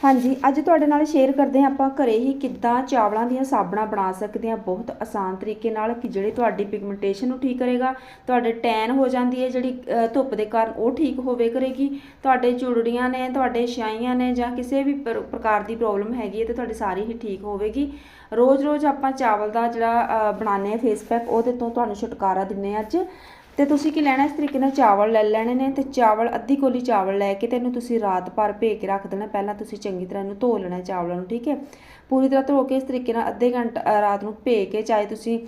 ਹਾਂਜੀ, ਅੱਜ ਤੁਹਾਡੇ ਨਾਲ ਸ਼ੇਅਰ ਕਰਦੇ ਹਾਂ ਆਪਾਂ ਘਰੇ ਹੀ ਕਿੱਦਾਂ ਚਾਵਲਾਂ ਦੀਆਂ ਸਾਬਣਾਂ ਬਣਾ ਸਕਦੇ ਹਾਂ। ਬਹੁਤ ਆਸਾਨ ਤਰੀਕੇ ਨਾਲ ਕਿ ਜਿਹੜੀ ਤੁਹਾਡੀ ਪਿਗਮੈਂਟੇਸ਼ਨ ਨੂੰ ਠੀਕ ਕਰੇਗਾ, ਤੁਹਾਡੇ ਟੈਨ ਹੋ ਜਾਂਦੀ ਹੈ, ਜਿਹੜੀ ਧੁੱਪ ਦੇ ਕਾਰਨ ਉਹ ਠੀਕ ਹੋਵੇ ਕਰੇਗੀ ਤੁਹਾਡੇ ਚੁੜੜੀਆਂ ਨੇ, ਤੁਹਾਡੇ ਛਾਈਆਂ ਨੇ ਜਾਂ ਕਿਸੇ ਵੀ ਪ੍ਰ- ਪ੍ਰਕਾਰ ਦੀ ਪ੍ਰੋਬਲਮ ਹੈਗੀ ਹੈ ਤੇ ਤੁਹਾਡੀ ਸਾਰੀ ਹੀ ਠੀਕ ਹੋਵੇਗੀ। ਰੋਜ਼-ਰੋਜ਼ ਆਪਾਂ ਚਾਵਲ ਦਾ ਜਿਹੜਾ ਬਣਾਉਂਦੇ ਆ ਫੇਸ ਪੈਕ ਉਹਦੇ ਤੋਂ ਤੁਹਾਨੂੰ ਛੁਟਕਾਰਾ ਦਿੰਨੇ ਆ ਅੱਜ। ਤੇ ਤੁਸੀਂ ਕੀ ਲੈਣਾ? ਇਸ ਤਰੀਕੇ ਨਾਲ ਚਾਵਲ ਲੈ ਲੈਣੇ ਨੇ ਤੇ ਚਾਵਲ, ਅੱਧੀ ਕੋਲੀ ਚਾਵਲ ਲੈ ਕੇ ਤੈਨੂੰ ਤੁਸੀਂ ਰਾਤ ਭਰ ਭੇ ਕੇ ਰੱਖ ਦੇਣਾ। ਪਹਿਲਾਂ ਤੁਸੀਂ ਚੰਗੀ ਤਰ੍ਹਾਂ ਇਹਨੂੰ ਧੋ ਲੈਣਾ ਚਾਵਲਾਂ ਨੂੰ, ਠੀਕ ਹੈ? ਪੂਰੀ ਤਰ੍ਹਾਂ ਧੋ ਕੇ ਇਸ ਤਰੀਕੇ ਨਾਲ ਅੱਧੇ ਘੰਟਾ ਰਾਤ ਨੂੰ ਭੇ ਕੇ ਚਾਹੇ ਤੁਸੀਂ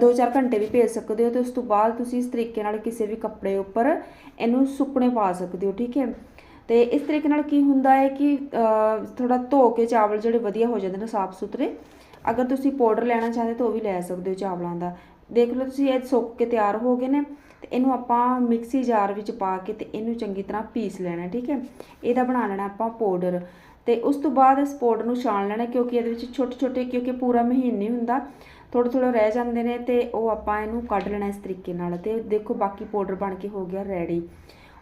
2-4 ਘੰਟੇ ਵੀ ਭੇਜ ਸਕਦੇ ਹੋ ਤੇ ਉਸ ਤੋਂ ਬਾਅਦ ਤੁਸੀਂ ਇਸ ਤਰੀਕੇ ਨਾਲ ਕਿਸੇ ਵੀ ਕੱਪੜੇ ਉੱਪਰ ਇਹਨੂੰ ਸੁੱਕਣੇ ਪਾ ਸਕਦੇ ਹੋ, ਠੀਕ ਹੈ? ਤੇ ਇਸ ਤਰੀਕੇ ਨਾਲ ਕੀ ਹੁੰਦਾ ਹੈ ਕਿ ਥੋੜਾ ਧੋ ਕੇ ਚਾਵਲ ਜਿਹੜੇ ਵਧੀਆ ਹੋ ਜਾਂਦੇ ਨੇ ਸਾਫ਼ ਸੁਥਰੇ ਅਗਰ ਤੁਸੀਂ ਪਾਊਡਰ ਲੈਣਾ ਚਾਹੁੰਦੇ ਤਾਂ ਉਹ ਵੀ ਲੈ ਸਕਦੇ ਹੋ ਚਾਵਲਾਂ ਦਾ। ਦੇਖ ਲਓ ਤੁਸੀਂ, ਇਹ ਸੁੱਕ ਕੇ ਤਿਆਰ ਹੋ ਗਏ ਨੇ ਤੇ ਇਹਨੂੰ ਆਪਾਂ ਮਿਕਸੀ ਜਾਰ ਵਿੱਚ ਪਾ ਕੇ ਤੇ ਇਹਨੂੰ ਚੰਗੀ ਤਰ੍ਹਾਂ ਪੀਸ ਲੈਣਾ ਠੀਕ ਹੈ? ਇਹਦਾ ਬਣਾ ਲੈਣਾ ਆਪਾਂ ਪਾਊਡਰ ਤੇ ਉਸ ਤੋਂ ਬਾਅਦ ਇਸ ਪਾਊਡਰ ਨੂੰ ਛਾਣ ਲੈਣਾ ਕਿਉਂਕਿ ਇਹਦੇ ਵਿੱਚ ਛੋਟੇ ਛੋਟੇ ਕਿਉਂਕਿ ਪੂਰਾ ਮਹੀਨ ਨਹੀਂ ਹੁੰਦਾ ਥੋੜ੍ਹੇ ਥੋੜ੍ਹੇ ਰਹਿ ਜਾਂਦੇ ਨੇ ਤੇ ਉਹ ਆਪਾਂ ਇਹਨੂੰ ਕੱਢ ਲੈਣਾ ਇਸ ਤਰੀਕੇ ਨਾਲ ਤੇ ਦੇਖੋ ਬਾਕੀ ਪਾਊਡਰ ਬਣ ਕੇ ਹੋ ਗਿਆ ਰੈਡੀ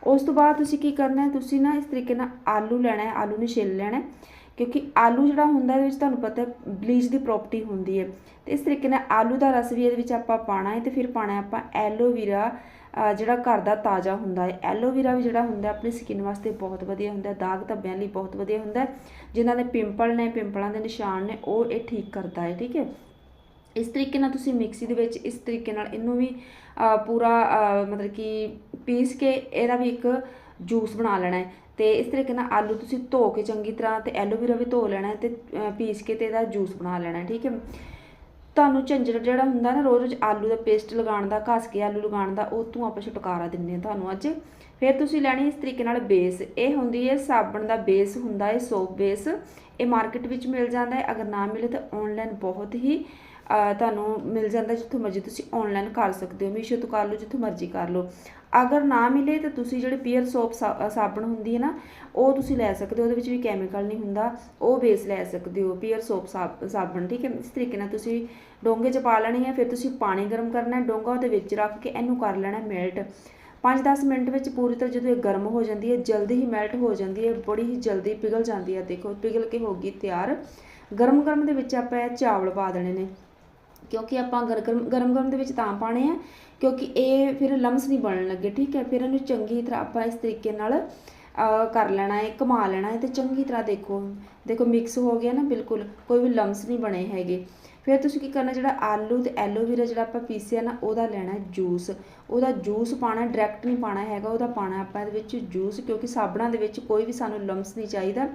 ਉਸ ਤੋਂ ਬਾਅਦ ਤੁਸੀਂ ਕੀ ਕਰਨਾ ਹੈ, ਤੁਸੀਂ ਨਾ ਇਸ ਤਰੀਕੇ ਨਾਲ ਆਲੂ ਲੈਣਾ ਹੈ, ਆਲੂ ਨੂੰ ਛਿੱਲ ਲੈਣਾ ਹੈ। ਕਿਉਂਕਿ ਆਲੂ ਜਿਹੜਾ ਹੁੰਦਾ ਇਹਦੇ ਵਿੱਚ ਤੁਹਾਨੂੰ ਪਤਾ ਬਲੀਚ ਦੀ ਪ੍ਰੋਪਰਟੀ ਹੁੰਦੀ ਹੈ। ਤੇ ਇਸ ਤਰੀਕੇ ਨਾਲ ਆਲੂ ਦਾ ਰਸ ਵੀ ਇਹਦੇ ਵਿੱਚ ਆਪਾਂ ਪਾਣਾ ਹੈ ਤੇ ਫਿਰ ਪਾਣਾ ਆਪਾਂ ਐਲੋਵੀਰਾ ਜਿਹੜਾ ਘਰ ਦਾ ਤਾਜ਼ਾ ਹੁੰਦਾ ਹੈ। ਐਲੋਵੀਰਾ ਵੀ ਜਿਹੜਾ ਹੁੰਦਾ ਆਪਣੀ ਸਕਿਨ ਵਾਸਤੇ ਬਹੁਤ ਵਧੀਆ ਹੁੰਦਾ ਹੈ, ਦਾਗ ਧੱਬਿਆਂ ਲਈ ਬਹੁਤ ਵਧੀਆ ਹੁੰਦਾ ਹੈ। ਜਿਨ੍ਹਾਂ ਦੇ ਪਿੰਪਲ ਨੇ ਪਿੰਪਲਾਂ ਦੇ ਨਿਸ਼ਾਨ ਨੇ, ਉਹ ਇਹ ਠੀਕ ਕਰਦਾ ਹੈ, ਠੀਕ ਹੈ। ਇਸ ਤਰੀਕੇ ਨਾਲ ਤੁਸੀਂ ਮਿਕਸੀ ਦੇ ਵਿੱਚ ਇਸ ਤਰੀਕੇ ਨਾਲ ਇਹਨੂੰ ਵੀ ਪੂਰਾ ਮਤਲਬ ਕਿ ਪੀਸ ਕੇ ਇਹਦਾ ਵੀ ਇੱਕ ਜੂਸ ਬਣਾ ਲੈਣਾ ਹੈ। ਤੇ ਇਸ ਤਰੀਕੇ ਨਾਲ ਆਲੂ ਤੁਸੀਂ ਧੋ ਕੇ ਚੰਗੀ ਤਰ੍ਹਾਂ ਤੇ ਐਲੋਵੇਰਾ ਵੀ ਧੋ ਲੈਣਾ ਹੈ ਤੇ ਪੀਸ ਕੇ ਤੇ ਇਹਦਾ ਜੂਸ ਬਣਾ ਲੈਣਾ ਠੀਕ ਹੈ। ਤੁਹਾਨੂੰ ਝੰਜਟ ਜਿਹੜਾ ਹੁੰਦਾ ਨਾ ਰੋਜ਼ ਰੋਜ਼ ਆਲੂ ਦਾ ਪੇਸਟ ਲਗਾਉਣ ਦਾ, ਘਸ ਕੇ ਆਲੂ ਲਗਾਉਣ ਦਾ, ਉਹ ਤੋਂ ਆਪਾਂ ਛੁਟਕਾਰਾ ਦਿੰਦੇ ਹਾਂ ਤੁਹਾਨੂੰ ਅੱਜ। ਫਿਰ ਤੁਸੀਂ ਲੈਣੀ ਇਸ ਤਰੀਕੇ ਨਾਲ ਬੇਸ। ਇਹ ਹੁੰਦੀ ਹੈ ਸਾਬਣ ਦਾ ਬੇਸ ਹੁੰਦਾ ਹੈ, ਸੋਪ ਬੇਸ। ਇਹ ਮਾਰਕੀਟ ਵਿੱਚ ਮਿਲ ਜਾਂਦਾ ਹੈ। ਅਗਰ ਨਾ ਮਿਲੇ ਤਾਂ ਆਨਲਾਈਨ ਬਹੁਤ ਹੀ ਤੁਹਾਨੂੰ ਮਿਲ ਜਾਂਦਾ ਜਿੱਥੋਂ ਮਰਜ਼ੀ ਤੁਸੀਂ ਆਨਲਾਈਨ ਕਰ ਸਕਦੇ ਹੋ। ਮੀਸ਼ੋ ਤੋਂ ਕਰ ਲਓ, ਜਿੱਥੋਂ ਮਰਜ਼ੀ ਕਰ ਲਓ। ਅਗਰ ਨਾ ਮਿਲੇ ਤਾਂ ਤੁਸੀਂ ਜਿਹੜੇ ਪੀਅਰ ਸੋਪ ਸਾਬਣ ਹੁੰਦੀ ਹੈ ਨਾ, ਉਹ ਤੁਸੀਂ ਲੈ ਸਕਦੇ ਹੋ। ਉਹਦੇ ਵਿੱਚ ਵੀ ਕੈਮੀਕਲ ਨਹੀਂ ਹੁੰਦਾ, ਉਹ ਬੇਸ ਲੈ ਸਕਦੇ ਹੋ। ਪੀਅਰ ਸੋਪ ਸਾਬਣ, ਠੀਕ ਹੈ? ਇਸ ਤਰੀਕੇ ਨਾਲ ਤੁਸੀਂ ਡੋਂਗੇ 'ਚ ਪਾ ਲੈਣੀ ਹੈ ਫਿਰ ਤੁਸੀਂ ਪਾਣੀ ਗਰਮ ਕਰਨਾ ਹੈ, ਡੋਂਗਾ ਉਹਦੇ ਵਿੱਚ ਰੱਖ ਕੇ ਇਹਨੂੰ ਕਰ ਲੈਣਾ ਮੈਲਟ 5-10 ਮਿੰਟ ਵਿੱਚ ਪੂਰੀ ਤਰ੍ਹਾਂ ਜਦੋਂ ਇਹ ਗਰਮ ਹੋ ਜਾਂਦੀ ਹੈ, ਜਲਦੀ ਹੀ ਮੈਲਟ ਹੋ ਜਾਂਦੀ ਹੈ, ਬੜੀ ਹੀ ਜਲਦੀ ਪਿਘਲ ਜਾਂਦੀ ਹੈ। ਦੇਖੋ, ਪਿਘਲ ਕੇ ਹੋ ਗਈ ਤਿਆਰ। ਗਰਮ ਗਰਮ ਦੇ ਵਿੱਚ ਆਪਾਂ ਇਹ ਚਾਵਲ ਪਾ ਦੇਣੇ ਨੇ। ਕਿਉਂਕਿ ਆਪਾਂ ਗਰਮ ਗਰਮ ਗਰਮ ਦੇ ਵਿੱਚ ਤਾਂ ਪਾਣੇ ਆ, ਕਿਉਂਕਿ ਇਹ ਫਿਰ ਲਮਸ ਨਹੀਂ ਬਣਨ ਲੱਗੇ, ਠੀਕ ਹੈ? ਫਿਰ ਇਹਨੂੰ ਚੰਗੀ ਤਰ੍ਹਾਂ ਆਪਾਂ ਇਸ ਤਰੀਕੇ ਨਾਲ ਕਰ ਲੈਣਾ ਹੈ, ਘੁਮਾ ਲੈਣਾ ਹੈ ਤੇ ਚੰਗੀ ਤਰ੍ਹਾਂ ਦੇਖੋ। ਦੇਖੋ ਮਿਕਸ ਹੋ ਗਿਆ ਨਾ, ਬਿਲਕੁਲ, ਕੋਈ ਵੀ ਲਮਸ ਨਹੀਂ ਬਣੇ ਹੈਗੇ। ਫਿਰ ਤੁਸੀਂ ਕੀ ਕਰਨਾ, ਜਿਹੜਾ ਆਲੂ ਤੇ ਐਲੋਵੇਰਾ ਜਿਹੜਾ ਆਪਾਂ ਪੀਸਿਆ ਨਾ, ਉਹਦਾ ਲੈਣਾ ਜੂਸ ਉਹਦਾ ਜੂਸ ਪਾਣਾ ਡਾਇਰੈਕਟ ਨਹੀਂ ਪਾਣਾ ਹੈਗਾ, ਉਹਦਾ ਪਾਣਾ ਆਪਾਂ ਇਹਦੇ ਵਿੱਚ ਜੂਸ ਕਿਉਂਕਿ ਸਾਬਣਾਂ ਦੇ ਵਿੱਚ ਕੋਈ ਵੀ ਸਾਨੂੰ ਲਮਸ ਨਹੀਂ ਚਾਹੀਦਾ।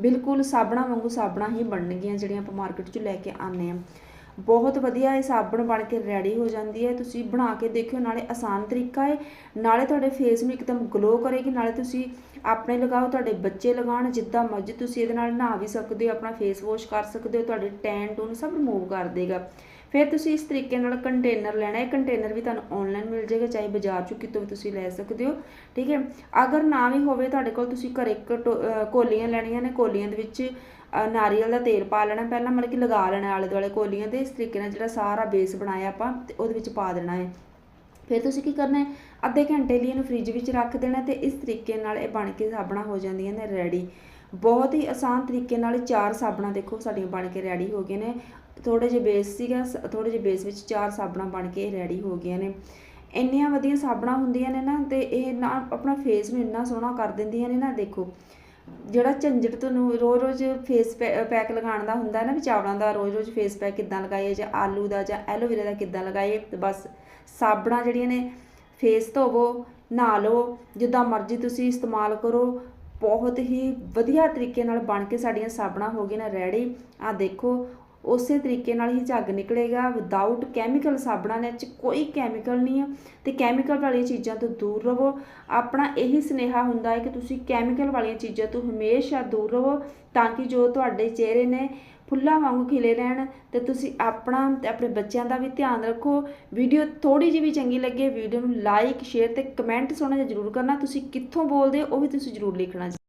ਬਿਲਕੁਲ ਸਾਬਣਾਂ ਵਾਂਗੂ ਸਾਬਣਾਂ ਹੀ ਬਣਨਗੀਆਂ ਜਿਹੜੀਆਂ ਆਪਾਂ ਮਾਰਕੀਟ 'ਚ ਲੈ ਕੇ ਆਉਂਦੇ ਆ ਬਹੁਤ ਵਧੀਆ ਇਹ ਸਾਬਣ ਬਣ ਕੇ ਰੈਡੀ ਹੋ ਜਾਂਦੀ ਹੈ। ਤੁਸੀਂ ਬਣਾ ਕੇ ਦੇਖਿਓ, ਨਾਲੇ ਆਸਾਨ ਤਰੀਕਾ ਹੈ। ਨਾਲੇ ਤੁਹਾਡੇ ਫੇਸ ਨੂੰ ਇੱਕਦਮ ਗਲੋ ਕਰੇਗੀ। ਨਾਲੇ ਤੁਸੀਂ ਆਪਣੇ ਲਗਾਓ, ਤੁਹਾਡੇ ਬੱਚੇ ਲਗਾਉਣ, ਜਿੱਦਾਂ ਮਰਜ਼ੀ ਤੁਸੀਂ ਇਹਦੇ ਨਾਲ ਨਹਾ ਵੀ ਸਕਦੇ ਹੋ, ਆਪਣਾ ਫੇਸ ਵਾਸ਼ ਕਰ ਸਕਦੇ ਹੋ, ਤੁਹਾਡੇ ਟੈਨ ਟੂਨ ਸਭ ਰਿਮੂਵ ਕਰ ਦੇਗਾ। ਫਿਰ ਤੁਸੀਂ ਇਸ ਤਰੀਕੇ ਨਾਲ ਕੰਟੇਨਰ ਲੈਣਾ ਹੈ। ਕੰਟੇਨਰ ਵੀ ਤੁਹਾਨੂੰ ਆਨਲਾਈਨ ਮਿਲ ਜਾਏਗਾ, ਚਾਹੇ ਬਾਜ਼ਾਰ ਚੋਂ ਕਿਤੋਂ ਵੀ ਤੁਸੀਂ ਲੈ ਸਕਦੇ ਹੋ। ਠੀਕ ਹੈ? ਅਗਰ ਨਾ ਵੀ ਹੋਵੇ, ਤੁਹਾਡੇ ਕੋਲ ਤੁਸੀਂ ਘਰੇ ਕਟੋ- ਅਹ ਕੋਲੀਆਂ ਲੈਣੀਆਂ ਨੇ, ਕੋਲੀਆਂ ਦੇ ਵਿੱਚ ਨਾਰੀਅਲ ਦਾ ਤੇਲ ਪਾ ਲੈਣਾ, ਪਹਿਲਾਂ ਮਤਲਬ ਕਿ ਲਗਾ ਲੈਣਾ ਆਲੇ ਦੁਆਲੇ ਕੋਲੀਆਂ ਦੇ ਇਸ ਤਰੀਕੇ ਨਾਲ ਜਿਹੜਾ ਸਾਰਾ ਬੇਸ ਬਣਾਇਆ ਆਪਾਂ ਤੇ ਉਹਦੇ ਵਿੱਚ ਪਾ ਦੇਣਾ ਹੈ। ਫਿਰ ਤੁਸੀਂ ਕੀ ਕਰਨਾ ਹੈ? ਅੱਧੇ ਘੰਟੇ ਲਈ ਇਹਨੂੰ ਫ੍ਰਿਜ ਵਿੱਚ ਰੱਖ ਦੇਣਾ ਤੇ ਇਸ ਤਰੀਕੇ ਨਾਲ ਇਹ ਬਣ ਕੇ ਸਾਬਣਾ ਹੋ ਜਾਂਦੀਆਂ ਨੇ ਰੈਡੀ ਬਹੁਤ ਹੀ ਆਸਾਨ ਤਰੀਕੇ ਨਾਲ ਚਾਰ ਸਾਬਣਾ ਦੇਖੋ ਸਾਡੀਆਂ ਬਣ ਕੇ ਰੈਡੀ ਹੋ ਗਈਆਂ ਨੇ। ਥੋੜੇ ਜਿਹੇ ਬੇਸ ਸੀਗਾ ਥੋੜੇ ਜਿਹੇ ਬੇਸ ਵਿੱਚ ਚਾਰ ਸਾਬਣਾ ਬਣ ਕੇ ਰੈਡੀ ਹੋ ਗਈਆਂ ਨੇ। ਇੰਨੀਆਂ ਵਧੀਆ ਸਾਬਣਾ ਹੁੰਦੀਆਂ ਨੇ ਨਾ ਤੇ ਇਹ ਨਾ, ਆਪਣਾ ਫੇਸ ਨੂੰ ਇੰਨਾ ਸੋਹਣਾ ਕਰ ਦਿੰਦੀਆਂ ਨੇ ਨਾ, ਦੇਖੋ। ਜਿਹੜਾ ਝੰਜਟ ਤੁਹਾਨੂੰ ਰੋਜ਼-ਰੋਜ਼ ਫੇਸ ਪੈਕ ਲਗਾਉਣ ਦਾ ਹੁੰਦਾ ਨਾ ਵੀ ਚਾਵਲਾਂ ਦਾ ਰੋਜ਼-ਰੋਜ਼ ਫੇਸ ਪੈਕ ਕਿੱਦਾਂ ਲਗਾਈਏ ਜਾਂ ਆਲੂ ਦਾ ਜਾਂ ਐਲੋਵੇਰਾ ਦਾ ਕਿੱਦਾਂ ਲਗਾਈਏ ਬਸ ਸਾਬਣਾਂ ਜਿਹੜੀਆਂ ਨੇ ਫੇਸ ਧੋਵੋ ਨਹਾ ਲਓ ਜਿੱਦਾਂ ਮਰਜ਼ੀ ਤੁਸੀਂ ਇਸਤੇਮਾਲ ਕਰੋ। ਬਹੁਤ ਹੀ ਵਧੀਆ ਤਰੀਕੇ ਨਾਲ ਬਣ ਕੇ ਸਾਡੀਆਂ ਸਾਬਣਾਂ ਹੋ ਗਈਆਂ ਨੇ ਰੈਡੀ ਆ ਦੇਖੋ ਉਸੇ ਤਰੀਕੇ ਨਾਲ ਹੀ ਝੱਗ ਨਿਕਲੇਗਾ। ਵਿਦਆਊਟ ਕੈਮੀਕਲ ਸਾਬਣਾਂ ਦੇ ਵਿੱਚ ਕੋਈ ਕੈਮੀਕਲ ਨਹੀਂ ਆ। ਤੇ ਕੈਮੀਕਲ ਵਾਲੀਆਂ ਚੀਜ਼ਾਂ ਤੋਂ ਦੂਰ ਰਹੋ। ਆਪਣਾ ਇਹੀ ਸੁਨੇਹਾ ਹੁੰਦਾ ਹੈ ਕਿ ਤੁਸੀਂ ਕੈਮੀਕਲ ਵਾਲੀਆਂ ਚੀਜ਼ਾਂ ਤੋਂ ਹਮੇਸ਼ਾ ਦੂਰ ਰਹੋ ਤਾਂ ਕਿ ਜੋ ਤੁਹਾਡੇ ਚਿਹਰੇ ਨੇ ਫੁੱਲਾਂ ਵਾਂਗੂ ਖਿਲੇ ਰਹਿਣ ਤੇ ਤੁਸੀਂ ਆਪਣਾ ਤੇ ਆਪਣੇ ਬੱਚਿਆਂ ਦਾ ਵੀ ਧਿਆਨ ਰੱਖੋ। ਵੀਡੀਓ ਥੋੜੀ ਜਿਹੀ ਵੀ ਚੰਗੀ ਲੱਗੇ, ਵੀਡੀਓ ਨੂੰ ਲਾਈਕ ਸ਼ੇਅਰ ਤੇ ਕਮੈਂਟ ਸੋਹਣਾ ਜਿਹਾ ਜ਼ਰੂਰ ਕਰਨਾ। ਤੁਸੀਂ ਕਿੱਥੋਂ ਬੋਲਦੇ ਹੋ ਉਹ ਵੀ ਤੁਸੀਂ ਜ਼ਰੂਰ ਲਿਖਣਾ